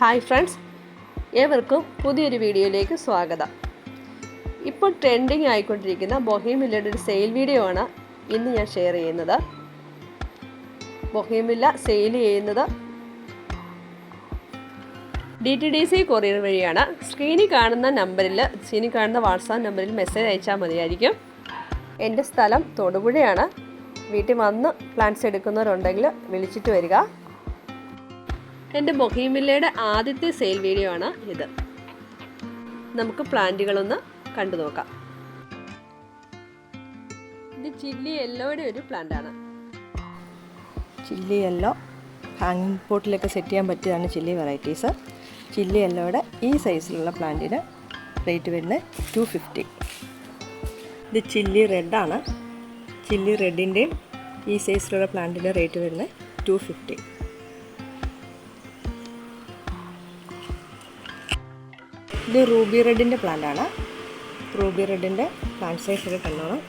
Hi friends ഏവർക്കും പുതിയൊരു വീഡിയോയിലേക്ക് സ്വാഗതം. ഇപ്പോൾ ട്രെൻഡിങ് ആയിക്കൊണ്ടിരിക്കുന്ന ബൊഹീമില്ലയുടെ ഒരു സെയിൽ വീഡിയോ ആണ് ഇന്ന് ഞാൻ ഷെയർ ചെയ്യുന്നത്. ബൊഹീമില്ല സെയിൽ ചെയ്യുന്നത് D T D C courier വഴിയാണ്. സ്ക്രീനിൽ കാണുന്ന നമ്പറിൽ സ്ക്രീനിൽ കാണുന്ന വാട്സാപ്പ് നമ്പറിൽ മെസ്സേജ് അയച്ചാൽ മതിയായിരിക്കും. എന്റെ സ്ഥലം തൊടുപുഴയാണ്. വീട്ടിൽ വന്ന് പ്ലാൻസ് എടുക്കുന്നവരുണ്ടെങ്കിൽ വിളിച്ചിട്ട് വരിക. എന്റെ ബൊഹീമില്ലയുടെ ആദ്യത്തെ സെയിൽ വീഡിയോ ആണ് ഇത്. നമുക്ക് പ്ലാന്റുകളൊന്ന് കണ്ടു നോക്കാം. ഇത് ചില്ലി യെല്ലോയുടെ ഒരു പ്ലാന്റാണ് ചില്ലി യെല്ലോ. ഹാങ്ങിങ് പോട്ടിലൊക്കെ സെറ്റ് ചെയ്യാൻ പറ്റിയതാണ് ചില്ലി വെറൈറ്റീസ് ചില്ലി യെല്ലോയുടെ ഈ സൈസിലുള്ള പ്ലാന്റിന് റേറ്റ് വരുന്നത് ടു ഫിഫ്റ്റി ഇത് ചില്ലി റെഡാണ് ചില്ലി റെഡിന്റെയും ഈ സൈസിലുള്ള പ്ലാന്റിന്റെ റേറ്റ് വരുന്നത് ടു ഫിഫ്റ്റി ഇത് റൂബി റെഡിന്റെ പ്ലാന്റാണ്. റൂബി റെഡിന്റെ പ്ലാന്റ് സൈസ് ഒക്കെ കണ്ടോണം.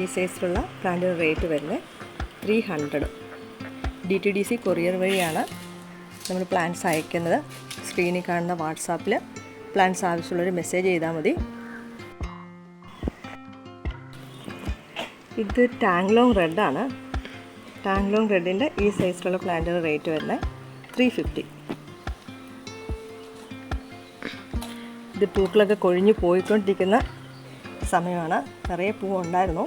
ഈ സൈസിലുള്ള പ്ലാന്റിന് റേറ്റ് വരുന്നത് three hundred D T D C courier വഴിയാണ് നമ്മൾ പ്ലാൻസ് അയക്കുന്നത്. സ്ക്രീനിൽ കാണുന്ന വാട്സാപ്പിൽ പ്ലാൻസ് ആവശ്യമുള്ളൊരു മെസ്സേജ് ചെയ്താൽ മതി. ഇത് ടാങ്ലോങ് റെഡാണ് ടാങ്ലോങ് റെഡിന്റെ ഈ സൈസിലുള്ള പ്ലാന്റിന് റേറ്റ് വരുന്നത് ത്രീ ഫിഫ്റ്റി ഇത് പൂക്കളൊക്കെ കൊഴിഞ്ഞ് പോയിക്കൊണ്ടിരിക്കുന്ന സമയമാണ്. നിറയെ പൂ ഉണ്ടായിരുന്നു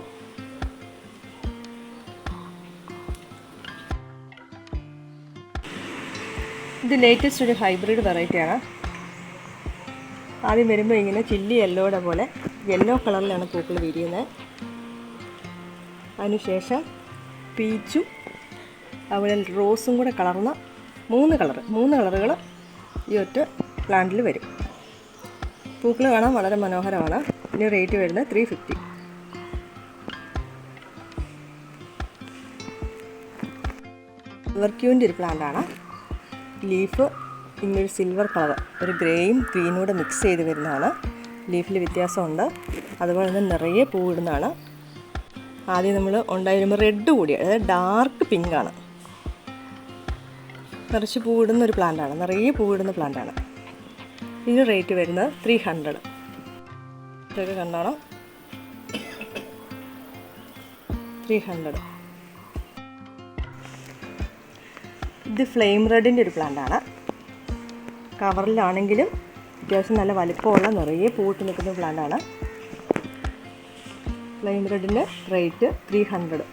ഇത് ലേറ്റസ്റ്റ് ഒരു ഹൈബ്രിഡ് വെറൈറ്റിയാണ് ആദ്യം വരുമ്പോൾ ഇങ്ങനെ ചില്ലി യെല്ലോയുടെ പോലെ യെല്ലോ കളറിലാണ് പൂക്കൾ വിരിയുന്നത്. അതിനുശേഷം പീച്ചും അതുപോലെ റോസും കൂടെ കളർന്ന മൂന്ന് കളർ മൂന്ന് കളറുകൾ ഈ ഒറ്റ പ്ലാന്റിൽ വരും. പൂക്കൾ കാണാൻ വളരെ മനോഹരമാണ്. ഇതിന് റേറ്റ് വരുന്നത് ത്രീ ഫിഫ്റ്റി വർക്യൂവിന്റെ ഒരു ആണ്. ലീഫ് ഇങ്ങനൊരു സിൽവർ കളർ ഒരു ഗ്രേയും ഗ്രീനും കൂടെ മിക്സ് ചെയ്ത് വരുന്നതാണ്. ലീഫിൽ വ്യത്യാസമുണ്ട്. അതുപോലെ തന്നെ നിറയെ പൂവിടുന്നതാണ് ആദ്യം നമ്മൾ ഉണ്ടായി വരുമ്പോൾ റെഡ് കൂടിയാണ് അതായത് ഡാർക്ക് പിങ്കാണ് നിറച്ച് പൂവിടുന്ന ഒരു പ്ലാന്റാണ് നിറയെ പൂവിടുന്ന പ്ലാന്റാണ് ഇതിന് റേറ്റ് വരുന്നത് ത്രീ ഹൺഡ്രഡ് ഇതൊക്കെ കണ്ടാണോ ത്രീ ഹൺഡ്രഡ് ഇത് ഫ്ലെയിം റെഡിന്റെ ഒരു പ്ലാന്റാണ് കവറിലാണെങ്കിലും അത്യാവശ്യം നല്ല വലിപ്പമുള്ള നിറയെ പൂട്ട് നിൽക്കുന്ന പ്ലാന്റാണ് ഫ്ലെയിം റെഡിന്റെ റേറ്റ് ത്രീ ഹൺഡ്രഡ്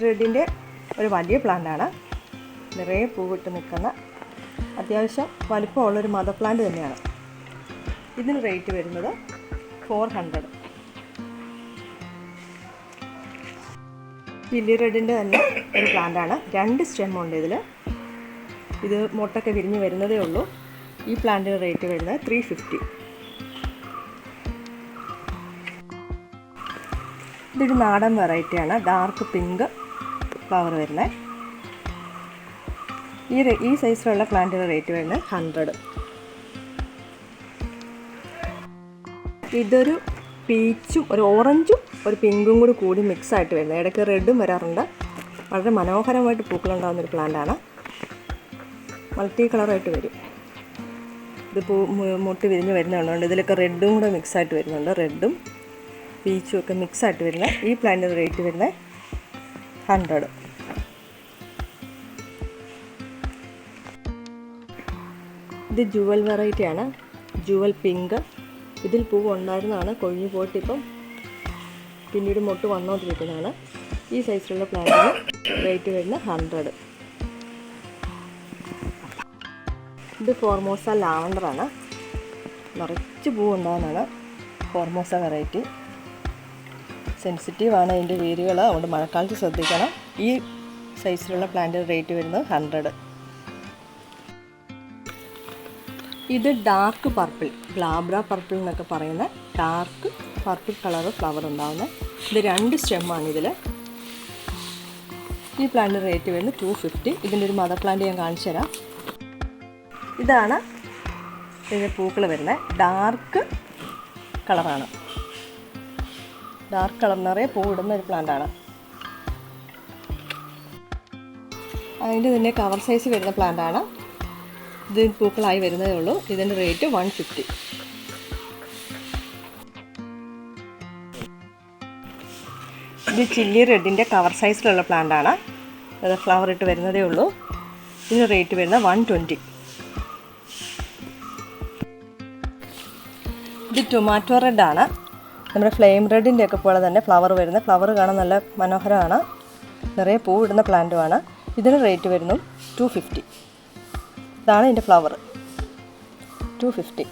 റെഡിന്റെ ഒരു വലിയ പ്ലാന്റാണ്. നിറയെ പൂവിട്ട് നിൽക്കുന്ന അത്യാവശ്യം വലിപ്പമുള്ളൊരു മദർ പ്ലാന്റ് തന്നെയാണ്. ഇതിന് റേറ്റ് വരുന്നത് ഫോർ ഹൺഡ്രഡ്. ചില്ലി റെഡിന്റെ തന്നെ ഒരു പ്ലാന്റാണ്. രണ്ട് സ്റ്റെം ഉണ്ട് ഇതിൽ ഇത് മുട്ടൊക്കെ വിരിഞ്ഞ് വരുന്നതേ ഉള്ളൂ. ഈ പ്ലാന്റിന് റേറ്റ് വരുന്നത് ത്രീ ഫിഫ്റ്റി. ഇതൊരു നാടൻ വെറൈറ്റിയാണ്. ഡാർക്ക് പിങ്ക് ഫ്ലവർ വരുന്നത് ഈ ഈ സൈസിലുള്ള പ്ലാന്റിന് റേറ്റ് വരുന്നത് ഹൺഡ്രഡ് ഇതൊരു പീച്ചും ഒരു ഓറഞ്ചും ഒരു പിങ്കും കൂടി കൂടി മിക്സ് ആയിട്ട് വരുന്നത് ഇടയ്ക്ക് റെഡും വരാറുണ്ട്. വളരെ മനോഹരമായിട്ട് പൂക്കളുണ്ടാകുന്നൊരു പ്ലാന്റാണ് മൾട്ടി കളറായിട്ട് വരും. ഇത് പൂ മുട്ടി വിരിഞ്ഞ് വരുന്നതുകൊണ്ട് ഇതിലൊക്കെ റെഡും കൂടെ മിക്സ് ആയിട്ട് വരുന്നുണ്ട്. റെഡും പീച്ചും ഒക്കെ മിക്സ് ആയിട്ട് വരുന്നത് ഈ പ്ലാന്റിന്റെ റേറ്റ് വരുന്നത് ഹൺഡ്രഡ്. ഇത് ജുവൽ വെറൈറ്റിയാണ് ജുവൽ പിങ്ക്. ഇതിൽ പൂവ് ഉണ്ടായിരുന്നതാണ്. കൊഴിഞ്ഞു പോയിട്ട് പിന്നീട് മുട്ട് വന്നുകൊണ്ടിരിക്കുന്നതാണ് ഈ സൈസിലുള്ള പ്ലാന്റിന് റേറ്റ് വരുന്നത് ഹൺഡ്രഡ്. ഇത് ഫോർമോസ ലാവണ്ടറാണ്. നിറച്ച് പൂവ് ഉണ്ടാകുന്നതാണ് ഫോർമോസ വെറൈറ്റി. സെൻസിറ്റീവാണ് ഇതിന്റെ വേരുകൾ അതുകൊണ്ട് മഴക്കാലത്ത് ശ്രദ്ധിക്കണം. ഈ സൈസിലുള്ള പ്ലാന്റിന്റെ റേറ്റ് വരുന്നത് ഹൺഡ്രഡ് ഇത് ഡാർക്ക് പർപ്പിൾ ഗ്ലാബ്ര പർപ്പിൾ എന്നൊക്കെ പറയുന്ന ഡാർക്ക് പർപ്പിൾ കളർ ഫ്ലവർ ഉണ്ടാകുന്നത് ഇത് രണ്ട് സ്റ്റെമ്മാണ് ഇതിൽ ഈ പ്ലാന്റിന്റെ റേറ്റ് വരുന്നത് ടു ഫിഫ്റ്റി ഇതിന്റെ ഒരു മദർ പ്ലാന്റ് ഞാൻ കാണിച്ചു തരാം. ഇതാണ് ഇതിന്റെ പൂക്കൾ വരുന്നത്. ഡാർക്ക് കളറാണ് ഡാർക്ക് കളർ നിറയെ പൂവിടുന്ന ഒരു പ്ലാന്റാണ് അതിന്റെ തന്നെ കവർ സൈസ് വരുന്ന പ്ലാന്റാണ് ഇത് പൂക്കളായി വരുന്നതേ ഉള്ളൂ. ഇതിന്റെ റേറ്റ് വൺ ഫിഫ്റ്റി ഇത് ചില്ലി റെഡിന്റെ കവർ സൈസിലുള്ള പ്ലാന്റാണ് അത് ഫ്ലവർ ഇട്ട് വരുന്നതേ ഉള്ളൂ. ഇതിന് റേറ്റ് വരുന്നത് വൺ ട്വന്റി ഇത് ടൊമാറ്റോ റെഡാണ് നമ്മുടെ ഫ്ലെയിം റെഡിന്റെ ഒക്കെ പോലെ തന്നെ ഫ്ലവർ വരുന്ന ഫ്ലവർ കാണാൻ നല്ല മനോഹരമാണ്. നിറയെ പൂവിടുന്ന പ്ലാന്റുമാണ് ഇതിന് റേറ്റ് വരുന്നു ടു ഫിഫ്റ്റി ഇതാണ് ഇതിന്റെ ഫ്ലവർ. To fifty